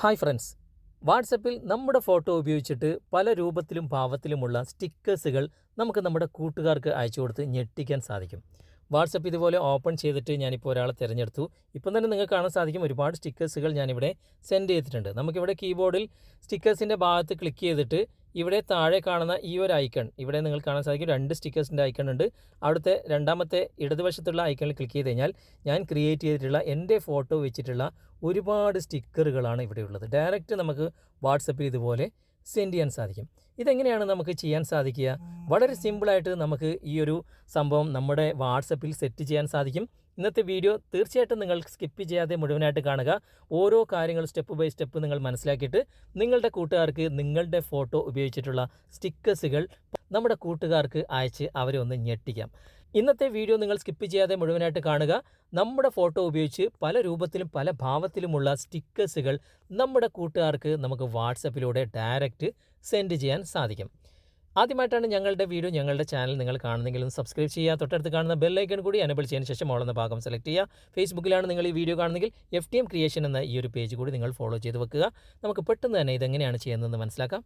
Hi friends. വാട്സപ്പിൽ നമ്മുടെ photo ഉപയോഗിച്ചിട്ട് പല രൂപത്തിലും ഭാവത്തിലുമുള്ള സ്റ്റിക്കേഴ്സുകൾ നമുക്ക് നമ്മുടെ കൂട്ടുകാർക്ക് അയച്ചു കൊടുത്ത് ഞെട്ടിക്കാൻ സാധിക്കും. വാട്സപ്പ് ഇതുപോലെ ഓപ്പൺ ചെയ്തിട്ട് ഞാനിപ്പോൾ ഒരാളെ തിരഞ്ഞെടുത്തു. ഇപ്പം തന്നെ നിങ്ങൾക്ക് കാണാൻ സാധിക്കും ഒരുപാട് സ്റ്റിക്കേഴ്സുകൾ ഞാനിവിടെ സെൻഡ് ചെയ്തിട്ടുണ്ട്. നമുക്കിവിടെ കീബോർഡിൽ സ്റ്റിക്കേഴ്സിന്റെ ഭാഗത്ത് ക്ലിക്ക് ചെയ്തിട്ട് ഇവിടെ താഴെ കാണുന്ന ഈ ഒരു ഐക്കൺ ഇവിടെ നിങ്ങൾ കാണാൻ സാധിക്കും രണ്ട് സ്റ്റിക്കേഴ്സിന്റെ ഐക്കൺ ഉണ്ട്. അവിടുത്തെ രണ്ടാമത്തെ ഇടതുവശത്തുള്ള ഐക്കണിൽ ക്ലിക്ക് ചെയ്ത് കഴിഞ്ഞാൽ ഞാൻ ക്രിയേറ്റ് ചെയ്തിട്ടുള്ള എന്റെ ഫോട്ടോ വെച്ചിട്ടുള്ള ഒരുപാട് സ്റ്റിക്കറുകളാണ് ഇവിടെ ഉള്ളത്. ഡയറക്റ്റ് നമുക്ക് വാട്സപ്പിൽ ഇതുപോലെ സെൻഡ് ചെയ്യാൻ സാധിക്കും. ഇതെങ്ങനെയാണ് നമുക്ക് ചെയ്യാൻ സാധിക്കുക? വളരെ സിമ്പിളായിട്ട് നമുക്ക് ഈ ഒരു സംഭവം നമ്മുടെ വാട്സപ്പിൽ സെറ്റ് ചെയ്യാൻ സാധിക്കും. ഇന്നത്തെ വീഡിയോ തീർച്ചയായിട്ടും നിങ്ങൾ സ്കിപ്പ് ചെയ്യാതെ മുഴുവനായിട്ട് കാണുക. ഓരോ കാര്യങ്ങൾ സ്റ്റെപ്പ് ബൈ സ്റ്റെപ്പ് നിങ്ങൾ മനസ്സിലാക്കിയിട്ട് നിങ്ങളുടെ കൂട്ടുകാർക്ക് നിങ്ങളുടെ ഫോട്ടോ ഉപയോഗിച്ചിട്ടുള്ള സ്റ്റിക്കേഴ്സുകൾ നമ്മുടെ കൂട്ടുകാർക്ക് അയച്ച് അവരെ ഒന്ന് ഞെട്ടിക്കാം. ഇന്നത്തെ വീഡിയോ നിങ്ങൾ സ്കിപ്പ് ചെയ്യാതെ മുഴുവനായിട്ട് കാണുക. നമ്മുടെ ഫോട്ടോ ഉപയോഗിച്ച് പല രൂപത്തിലും പല ഭാവത്തിലുമുള്ള സ്റ്റിക്കേഴ്സുകൾ നമ്മുടെ കൂട്ടുകാർക്ക് നമുക്ക് വാട്സപ്പിലൂടെ ഡയറക്റ്റ് സെൻഡ് ചെയ്യാൻ സാധിക്കും. ആദ്യമായിട്ടാണ് ഞങ്ങളുടെ വീഡിയോ ഞങ്ങളുടെ ചാനൽ നിങ്ങൾ കാണുന്നെങ്കിലും സബ്സ്ക്രൈബ് ചെയ്യുക. തൊട്ടടുത്ത് കാണുന്ന ബെല്ലൈക്കൺ കൂടി എനബിൾ ചെയ്യുന്ന ശേഷം ഓളുന്ന ഭാഗം സെലക്ട് ചെയ്യുക. ഫേസ്ബുക്കിലാണ് നിങ്ങൾ ഈ വീഡിയോ കാണുന്നെങ്കിൽ എഫ് ടി എം ക്രിയേഷൻ എന്ന ഈ ഒരു പേജ് കൂടി നിങ്ങൾ ഫോളോ ചെയ്ത് വെക്കുക. നമുക്ക് പെട്ടെന്ന് തന്നെ ഇതെങ്ങനെയാണ് ചെയ്യുന്നതെന്ന് മനസ്സിലാക്കാം.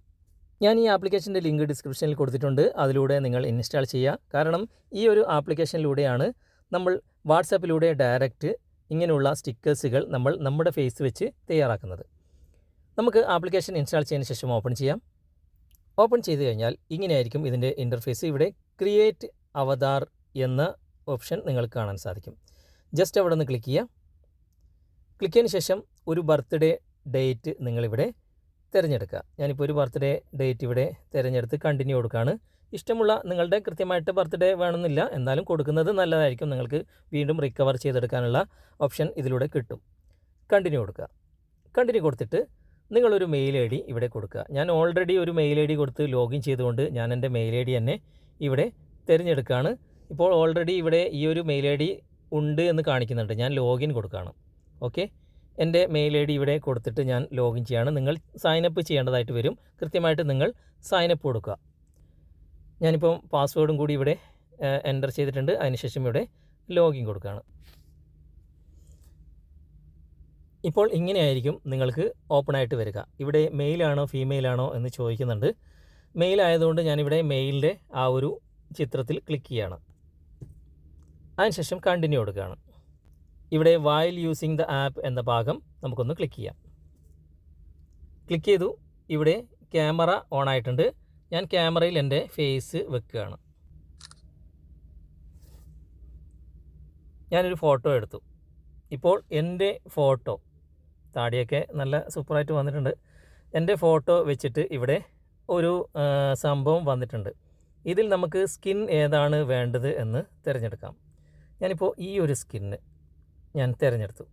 ഞാൻ ഈ ആപ്ലിക്കേഷന്റെ ലിങ്ക് ഡിസ്ക്രിപ്ഷനിൽ കൊടുത്തിട്ടുണ്ട്. അതിലൂടെ നിങ്ങൾ ഇൻസ്റ്റാൾ ചെയ്യുക. കാരണം ഈ ഒരു ആപ്ലിക്കേഷനിലൂടെയാണ് നമ്മൾ വാട്സാപ്പിലൂടെ ഡയറക്റ്റ് ഇങ്ങനെയുള്ള സ്റ്റിക്കേഴ്സുകൾ നമ്മൾ നമ്മുടെ ഫേസ് വെച്ച് തയ്യാറാക്കുന്നത്. നമുക്ക് ആപ്ലിക്കേഷൻ ഇൻസ്റ്റാൾ ചെയ്യുന്ന ശേഷം ഓപ്പൺ ചെയ്യാം. ഓപ്പൺ ചെയ്ത് കഴിഞ്ഞാൽ ഇങ്ങനെയായിരിക്കും ഇതിന്റെ ഇന്റർഫേസ് ഇവിടെ ക്രിയേറ്റ് അവതാർ എന്ന ഓപ്ഷൻ നിങ്ങൾക്ക് കാണാൻ സാധിക്കും. ജസ്റ്റ് അവിടെ നിന്ന് ക്ലിക്ക് ചെയ്യാം ക്ലിക്ക് ചെയ്തതിന് ശേഷം ഒരു ബർത്ത്ഡേ ഡേറ്റ് നിങ്ങളിവിടെ തിരഞ്ഞെടുക്കുക. ഞാനിപ്പോൾ ഒരു ബർത്ത്ഡേ ഡേറ്റ് ഇവിടെ തിരഞ്ഞെടുത്ത് കണ്ടിന്യൂ കൊടുക്കുകയാണ്. ഇഷ്ടമുള്ള നിങ്ങളുടെ കൃത്യമായിട്ട് ബർത്ത്ഡേ വേണമെന്നില്ല. എന്നാലും കൊടുക്കുന്നത് നല്ലതായിരിക്കും. നിങ്ങൾക്ക് വീണ്ടും റിക്കവർ ചെയ്തെടുക്കാനുള്ള ഓപ്ഷൻ ഇതിലൂടെ കിട്ടും. കണ്ടിന്യൂ കൊടുക്കുക. കണ്ടിന്യൂ കൊടുത്തിട്ട് നിങ്ങളൊരു മെയിൽ ഐ ഡി ഇവിടെ കൊടുക്കുക. ഞാൻ ഓൾറെഡി ഒരു മെയിൽ ഐ ഡി കൊടുത്ത് ലോഗിൻ ചെയ്തുകൊണ്ട് ഞാൻ എന്റെ മെയിൽ ഐ ഡി തന്നെ ഇവിടെ തിരഞ്ഞെടുക്കുകയാണ്. ഇപ്പോൾ ഓൾറെഡി ഇവിടെ ഈ ഒരു മെയിൽ ഐ ഡി ഉണ്ട് എന്ന് കാണിക്കുന്നുണ്ട്. ഞാൻ ലോഗിൻ കൊടുക്കുകയാണ്. ഓക്കെ എന്റെ മെയിൽ ഐ ഡി ഇവിടെ കൊടുത്തിട്ട് ഞാൻ ലോഗിൻ ചെയ്യുകയാണ്. നിങ്ങൾ സൈനപ്പ് ചെയ്യേണ്ടതായിട്ട് വരും. കൃത്യമായിട്ട് നിങ്ങൾ സൈനപ്പ് കൊടുക്കുക. ഞാനിപ്പം പാസ്വേഡും കൂടി ഇവിടെ എന്റർ ചെയ്തിട്ടുണ്ട്. അതിനുശേഷം ഇവിടെ ലോഗിൻ കൊടുക്കുകയാണ്. ഇപ്പോൾ ഇങ്ങനെയായിരിക്കും നിങ്ങൾക്ക് ഓപ്പൺ ആയിട്ട് വരിക. ഇവിടെ മെയിലാണോ ഫീമെയിലാണോ എന്ന് ചോദിക്കുന്നുണ്ട്. മെയിൽ ആയതുകൊണ്ട് ഞാനിവിടെ മെയിലിന്റെ ആ ഒരു ചിത്രത്തിൽ ക്ലിക്ക് ചെയ്യണം. അതിനുശേഷം കണ്ടിന്യൂ കൊടുക്കുകയാണ്. ഇവിടെ വയൽ യൂസിങ് ദ ആപ്പ് എന്ന ഭാഗം നമുക്കൊന്ന് ക്ലിക്ക് ചെയ്യാം. ക്ലിക്ക് ചെയ്തു. ഇവിടെ ക്യാമറ ഓൺ ആയിട്ടുണ്ട്. ഞാൻ ക്യാമറയിൽ എന്റെ ഫേസ് വെക്കുകയാണ്. ഞാനൊരു ഫോട്ടോ എടുത്തു. ഇപ്പോൾ എന്റെ ഫോട്ടോ താടിയൊക്കെ നല്ല സൂപ്പറായിട്ട് വന്നിട്ടുണ്ട്. എന്റെ ഫോട്ടോ വെച്ചിട്ട് ഇവിടെ ഒരു സംഭവം വന്നിട്ടുണ്ട്. ഇതിൽ നമുക്ക് സ്കിൻ ഏതാണ് വേണ്ടത് എന്ന് തിരഞ്ഞെടുക്കാം. ഞാനിപ്പോൾ ഈ ഒരു സ്കിന്ന് ഞാൻ തിരഞ്ഞെടുത്തു.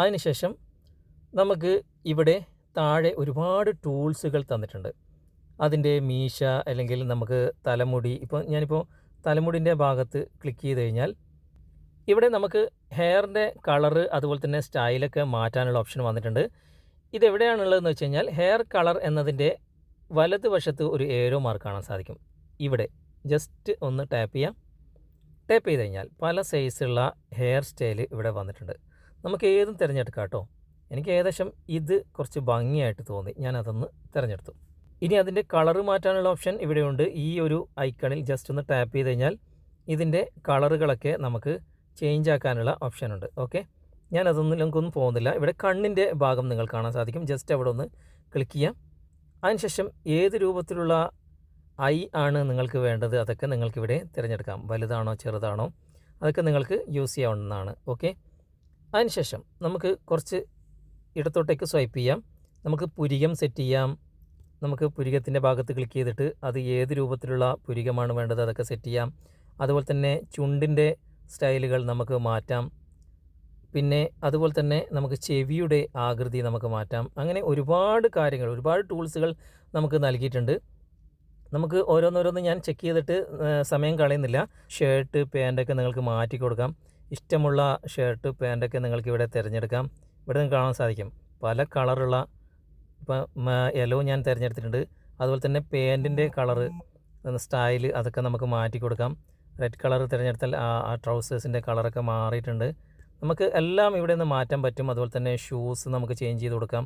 അതിനുശേഷം നമുക്ക് ഇവിടെ താഴെ ഒരുപാട് ടൂൾസുകൾ തന്നിട്ടുണ്ട്. അതിന്റെ മീശ അല്ലെങ്കിൽ നമുക്ക് തലമുടി ഇപ്പോൾ ഞാനിപ്പോൾ തലമുടിന്റെ ഭാഗത്ത് ക്ലിക്ക് ചെയ്ത് കഴിഞ്ഞാൽ ഇവിടെ നമുക്ക് ഹെയറിന്റെ കളറ് അതുപോലെ തന്നെ സ്റ്റൈലൊക്കെ മാറ്റാനുള്ള ഓപ്ഷൻ വന്നിട്ടുണ്ട്. ഇതെവിടെയാണുള്ളതെന്ന് വെച്ച് കഴിഞ്ഞാൽ ഹെയർ കളർ എന്നതിന്റെ വലതുവശത്ത് ഒരു ഏരോ മാർക്ക് കാണാൻ സാധിക്കും. ഇവിടെ ജസ്റ്റ് ഒന്ന് ടാപ്പ് ചെയ്യാം. ടാപ്പ് ചെയ്ത് കഴിഞ്ഞാൽ പല സൈസുള്ള ഹെയർ സ്റ്റൈൽ ഇവിടെ വന്നിട്ടുണ്ട്. നമുക്ക് ഏതും തിരഞ്ഞെടുക്കാം കേട്ടോ. എനിക്ക് ഏകദേശം ഇത് കുറച്ച് ഭംഗിയായിട്ട് തോന്നി. ഞാൻ അതൊന്ന് തിരഞ്ഞെടുത്തു. ഇനി അതിന്റെ കളറ് മാറ്റാനുള്ള ഓപ്ഷൻ ഇവിടെയുണ്ട്. ഈ ഒരു ഐക്കണിൽ ജസ്റ്റ് ഒന്ന് ടാപ്പ് ചെയ്ത് കഴിഞ്ഞാൽ ഇതിന്റെ കളറുകളൊക്കെ നമുക്ക് ചേഞ്ച് ആക്കാനുള്ള ഓപ്ഷൻ ഉണ്ട് ഓക്കെ? ഞാൻ അതൊന്നും നിങ്ങൾക്കൊന്നും പോകുന്നില്ല. ഇവിടെ കണ്ണിന്റെ ഭാഗം നിങ്ങൾ കാണാൻ സാധിക്കും. ജസ്റ്റ് അവിടെ ഒന്ന് ക്ലിക്ക് ചെയ്യാം. അതിനുശേഷം ഏത് രൂപത്തിലുള്ള ഐ ആണ് നിങ്ങൾക്ക് വേണ്ടത് അതൊക്കെ നിങ്ങൾക്കിവിടെ തിരഞ്ഞെടുക്കാം. വലുതാണോ ചെറുതാണോ അതൊക്കെ നിങ്ങൾക്ക് യൂസ് ചെയ്യാവുന്നതാണ്. ഓക്കെ? അതിനുശേഷം നമുക്ക് കുറച്ച് ഇടത്തോട്ടേക്ക് സ്വൈപ്പ് ചെയ്യാം. നമുക്ക് പുരികം സെറ്റ് ചെയ്യാം. നമുക്ക് പുരികത്തിന്റെ ഭാഗത്ത് ക്ലിക്ക് ചെയ്തിട്ട് അത് ഏത് രൂപത്തിലുള്ള പുരികമാണ് വേണ്ടത് അതൊക്കെ സെറ്റ് ചെയ്യാം. അതുപോലെ തന്നെ ചുണ്ടിന്റെ സ്റ്റൈലുകൾ നമുക്ക് മാറ്റാം. പിന്നെ അതുപോലെ തന്നെ നമുക്ക് ചെവിയുടെ ആകൃതി നമുക്ക് മാറ്റാം. അങ്ങനെ ഒരുപാട് കാര്യങ്ങൾ ഒരുപാട് ടൂൾസുകൾ നമുക്ക് നൽകിയിട്ടുണ്ട്. നമുക്ക് ഓരോന്നോരോന്ന് ഞാൻ ചെക്ക് ചെയ്തിട്ട് സമയം കളയുന്നില്ല. ഷർട്ട് പാന്റൊക്കെ നിങ്ങൾക്ക് മാറ്റി കൊടുക്കാം. ഇഷ്ടമുള്ള ഷർട്ട് പാന്റൊക്കെ നിങ്ങൾക്ക് ഇവിടെ തിരഞ്ഞെടുക്കാം. ഇവിടെ നിങ്ങൾക്ക് കാണാൻ സാധിക്കും. പല കളറുള്ള ഇപ്പം യെല്ലോ ഞാൻ തിരഞ്ഞെടുത്തിട്ടുണ്ട്. അതുപോലെ തന്നെ പാന്റിന്റെ കളറ് സ്റ്റൈൽ അതൊക്കെ നമുക്ക് മാറ്റി കൊടുക്കാം. റെഡ് കളർ തിരഞ്ഞെടുത്താൽ ആ ആ ട്രൗസേഴ്സിന്റെ കളറൊക്കെ മാറിയിട്ടുണ്ട്. നമുക്ക് എല്ലാം ഇവിടെ നിന്ന് മാറ്റാൻ പറ്റും. അതുപോലെ തന്നെ ഷൂസ് നമുക്ക് ചേഞ്ച് ചെയ്ത് കൊടുക്കാം.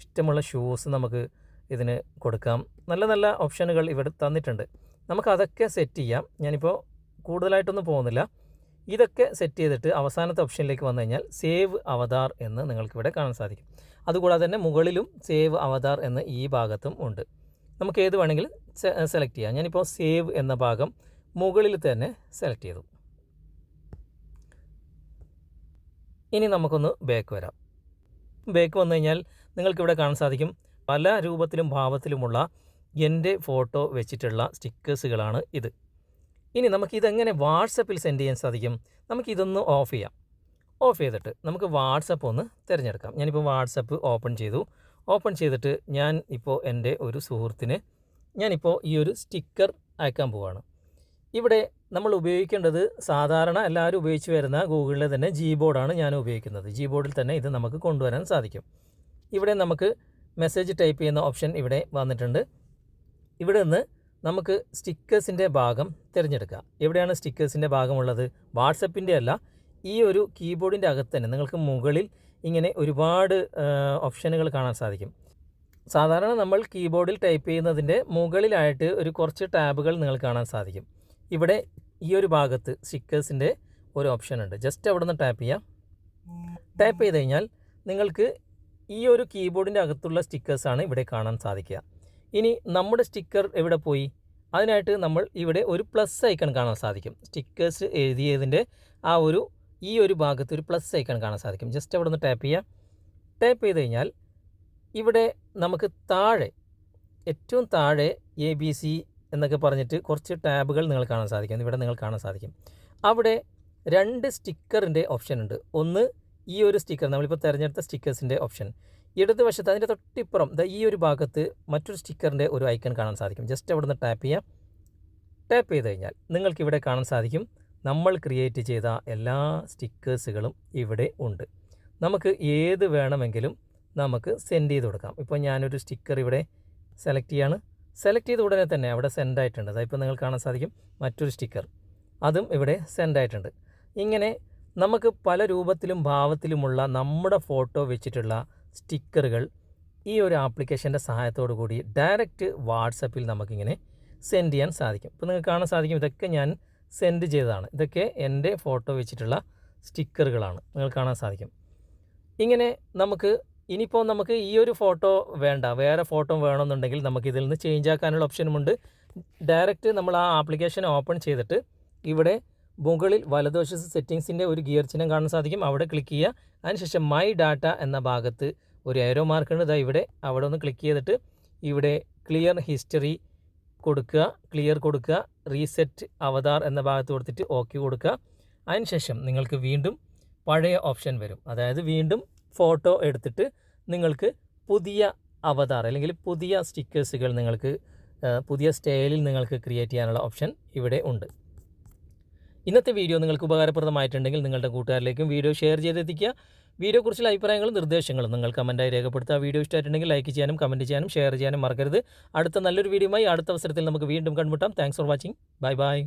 ഇഷ്ടമുള്ള ഷൂസ് നമുക്ക് ഇതിന് കൊടുക്കാം. നല്ല നല്ല ഓപ്ഷനുകൾ ഇവിടെ തന്നിട്ടുണ്ട്. നമുക്ക് അതൊക്കെ സെറ്റ് ചെയ്യാം. ഞാനിപ്പോൾ കൂടുതലായിട്ടൊന്നും പോകുന്നില്ല. ഇതൊക്കെ സെറ്റ് ചെയ്തിട്ട് അവസാനത്തെ ഓപ്ഷനിലേക്ക് വന്നു കഴിഞ്ഞാൽ സേവ് അവതാർ എന്ന് നിങ്ങൾക്കിവിടെ കാണാൻ സാധിക്കും. അതുകൂടാതെ തന്നെ മുകളിലും സേവ് അവതാർ എന്ന് ഈ ഭാഗത്തും ഉണ്ട്. നമുക്ക് ഏത് വേണമെങ്കിലും സെലക്ട് ചെയ്യാം. ഞാനിപ്പോൾ സേവ് എന്ന ഭാഗം മുകളിൽ തന്നെ സെലക്ട് ചെയ്തു. ഇനി നമുക്കൊന്ന് ബാക്ക് വരാം. ബാക്ക് വന്നു കഴിഞ്ഞാൽ നിങ്ങൾക്കിവിടെ കാണാൻ സാധിക്കും പല രൂപത്തിലും ഭാവത്തിലുമുള്ള എന്റെ ഫോട്ടോ വെച്ചിട്ടുള്ള സ്റ്റിക്കേഴ്സുകളാണ് ഇത്. ഇനി നമുക്കിതെങ്ങനെ വാട്സപ്പിൽ സെൻഡ് ചെയ്യാൻ സാധിക്കും? നമുക്കിതൊന്ന് ഓഫ് ചെയ്യാം. ഓഫ് ചെയ്തിട്ട് നമുക്ക് വാട്സപ്പ് ഒന്ന് തിരഞ്ഞെടുക്കാം. ഞാനിപ്പോൾ വാട്സപ്പ് ഓപ്പൺ ചെയ്തു. ഓപ്പൺ ചെയ്തിട്ട് ഞാൻ ഇപ്പോൾ എന്റെ ഒരു സുഹൃത്തിന് ഞാനിപ്പോൾ ഈ ഒരു സ്റ്റിക്കർ അയക്കാൻ പോവുകയാണ് ഇവിടെ നമ്മൾ ഉപയോഗിക്കേണ്ടത് സാധാരണ എല്ലാവരും ഉപയോഗിച്ച് വരുന്ന ഗൂഗിളിലെ തന്നെ ജി ബോർഡാണ് ഞാൻ ഉപയോഗിക്കുന്നത്. ജി ബോർഡിൽ തന്നെ ഇത് നമുക്ക് കൊണ്ടുവരാൻ സാധിക്കും. ഇവിടെ നമുക്ക് മെസ്സേജ് ടൈപ്പ് ചെയ്യുന്ന ഓപ്ഷൻ ഇവിടെ വന്നിട്ടുണ്ട്. ഇവിടെ നിന്ന് നമുക്ക് സ്റ്റിക്കേഴ്സിന്റെ ഭാഗം തിരഞ്ഞെടുക്കാം. എവിടെയാണ് സ്റ്റിക്കേഴ്സിന്റെ ഭാഗമുള്ളത്? വാട്സപ്പിന്റെ അല്ല ഈ ഒരു കീബോർഡിന്റെ അകത്ത് തന്നെ. നിങ്ങൾക്ക് മുകളിൽ ഇങ്ങനെ ഒരുപാട് ഓപ്ഷനുകൾ കാണാൻ സാധിക്കും. സാധാരണ നമ്മൾ കീബോർഡിൽ ടൈപ്പ് ചെയ്യുന്നതിന്റെ മുകളിലായിട്ട് ഒരു കുറച്ച് ടാബുകൾ നിങ്ങൾ കാണാൻ സാധിക്കും. ഇവിടെ ഈ ഒരു ഭാഗത്ത് സ്റ്റിക്കേഴ്സിന്റെ ഒരു ഓപ്ഷൻ ഉണ്ട്. ജസ്റ്റ് അവിടെ നിന്ന് ടാപ്പ് ചെയ്യാം. ടാപ്പ് ചെയ്ത് കഴിഞ്ഞാൽ നിങ്ങൾക്ക് ഈ ഒരു കീബോർഡിന്റെ അകത്തുള്ള സ്റ്റിക്കേഴ്സാണ് ഇവിടെ കാണാൻ സാധിക്കുക. ഇനി നമ്മുടെ സ്റ്റിക്കർ എവിടെ പോയി? അതിനായിട്ട് നമ്മൾ ഇവിടെ ഒരു പ്ലസ് ഐക്കൺ കാണാൻ സാധിക്കും. സ്റ്റിക്കേഴ്സ് എഴുതിയതിന്റെ ആ ഒരു ഈ ഒരു ഭാഗത്ത് ഒരു പ്ലസ് ഐക്കൺ കാണാൻ സാധിക്കും. ജസ്റ്റ് അവിടെ നിന്ന് ടാപ്പ് ചെയ്യാം. ടാപ്പ് ചെയ്ത് കഴിഞ്ഞാൽ ഇവിടെ നമുക്ക് താഴെ ഏറ്റവും താഴെ എ ബി സി എന്നൊക്കെ പറഞ്ഞിട്ട് കുറച്ച് ടാബുകൾ നിങ്ങൾ കാണാൻ സാധിക്കും. ഇവിടെ നിങ്ങൾ കാണാൻ സാധിക്കും. അവിടെ രണ്ട് സ്റ്റിക്കറിന്റെ ഓപ്ഷൻ ഉണ്ട്. ഒന്ന് ഈ ഒരു സ്റ്റിക്കർ നമ്മളിപ്പോൾ തിരഞ്ഞെടുത്ത സ്റ്റിക്കേഴ്സിന്റെ ഓപ്ഷൻ. ഇടതുവശത്ത് അതിന്റെ തൊട്ടിപ്പുറം ഈ ഒരു ഭാഗത്ത് മറ്റൊരു സ്റ്റിക്കറിന്റെ ഒരു ഐക്കൺ കാണാൻ സാധിക്കും. ജസ്റ്റ് അവിടെ നിന്ന് ടാപ്പ് ചെയ്യാം. ടാപ്പ് ചെയ്ത് കഴിഞ്ഞാൽ നിങ്ങൾക്ക് ഇവിടെ കാണാൻ സാധിക്കും. നമ്മൾ ക്രിയേറ്റ് ചെയ്ത എല്ലാ സ്റ്റിക്കേഴ്സുകളും ഇവിടെ ഉണ്ട്. നമുക്ക് ഏത് വേണമെങ്കിലും നമുക്ക് സെൻഡ് ചെയ്ത് കൊടുക്കാം. ഇപ്പോൾ ഞാനൊരു സ്റ്റിക്കർ ഇവിടെ സെലക്ട് ചെയ്യാണ്. സെലക്ട് ചെയ്ത ഉടനെ തന്നെ അവിടെ സെൻഡ് ആയിട്ടുണ്ട്. അതായപ്പോൾ നിങ്ങൾ കാണാൻ സാധിക്കും. മറ്റൊരു സ്റ്റിക്കർ അതും ഇവിടെ സെൻഡ് ആയിട്ടുണ്ട്. ഇങ്ങനെ നമുക്ക് പല രൂപത്തിലും ഭാവത്തിലുമുള്ള നമ്മുടെ ഫോട്ടോ വെച്ചിട്ടുള്ള സ്റ്റിക്കറുകൾ ഈ ഒരു ആപ്ലിക്കേഷന്റെ സഹായത്തോടു കൂടി ഡയറക്റ്റ് വാട്സപ്പിൽ നമുക്കിങ്ങനെ സെൻഡ് ചെയ്യാൻ സാധിക്കും. ഇപ്പോൾ നിങ്ങൾക്ക് കാണാൻ സാധിക്കും ഇതൊക്കെ ഞാൻ സെൻഡ് ചെയ്തതാണ്. ഇതൊക്കെ എന്റെ ഫോട്ടോ വെച്ചിട്ടുള്ള സ്റ്റിക്കറുകളാണ് നിങ്ങൾ കാണാൻ സാധിക്കും. ഇങ്ങനെ നമുക്ക് ഇനിയിപ്പോൾ നമുക്ക് ഈ ഒരു ഫോട്ടോ വേണ്ട. വേറെ ഫോട്ടോ വേണമെന്നുണ്ടെങ്കിൽ നമുക്ക് ഇതിൽ നിന്ന് ചേഞ്ച് ആക്കാനുള്ള ഓപ്ഷനുമുണ്ട് ഡയറക്റ്റ് നമ്മൾ ആ ആപ്ലിക്കേഷൻ ഓപ്പൺ ചെയ്തിട്ട് ഇവിടെ മുകളിൽ വലതുവശത്ത് സെറ്റിങ്സിന്റെ ഒരു ഗിയർ ചിഹ്നം കാണാൻ സാധിക്കും. അവിടെ ക്ലിക്ക് ചെയ്യുക. അതിനുശേഷം മൈ ഡാറ്റ എന്ന ഭാഗത്ത് ഒരു ഏരോ മാർക്ക് ഉണ്ട്. ഇതാ ഇവിടെ. അവിടെ ഒന്ന് ക്ലിക്ക് ചെയ്തിട്ട് ഇവിടെ ക്ലിയർ ഹിസ്റ്ററി കൊടുക്കുക. ക്ലിയർ കൊടുക്കുക. റീസെറ്റ് അവതാർ എന്ന ഭാഗത്ത് കൊടുത്തിട്ട് ഓക്കെ കൊടുക്കുക. അതിനുശേഷം നിങ്ങൾക്ക് വീണ്ടും പഴയ ഓപ്ഷൻ വരും. അതായത് വീണ്ടും ഫോട്ടോ എടുത്തിട്ട് നിങ്ങൾക്ക് പുതിയ അവതാർ അല്ലെങ്കിൽ പുതിയ സ്റ്റിക്കേഴ്സുകൾ നിങ്ങൾക്ക് പുതിയ സ്റ്റൈലിൽ നിങ്ങൾക്ക് ക്രിയേറ്റ് ചെയ്യാനുള്ള ഓപ്ഷൻ ഇവിടെ ഉണ്ട്. ഇന്നത്തെ വീഡിയോ നിങ്ങൾക്ക് ഉപകാരപ്രദമായിട്ടുണ്ടെങ്കിൽ നിങ്ങളുടെ കൂട്ടുകാരിലേക്കും വീഡിയോ ഷെയർ ചെയ്തെത്തിക്കുക. കുറിച്ചുള്ള അഭിപ്രായങ്ങളും നിർദ്ദേശങ്ങളും നിങ്ങൾ കമന്റായി രേഖപ്പെടുത്തുക. വീഡിയോ ഇഷ്ടമായിട്ടുണ്ടെങ്കിൽ ലൈക്ക് ചെയ്യാനും കമന്റ് ചെയ്യാനും ഷെയർ ചെയ്യാനും മറക്കരുത്. അടുത്ത നല്ലൊരു വീഡിയോയുമായി അടുത്ത അവസരത്തിൽ നമുക്ക് വീണ്ടും കണ്ടുമുട്ടാം. Thanks for watching bye bye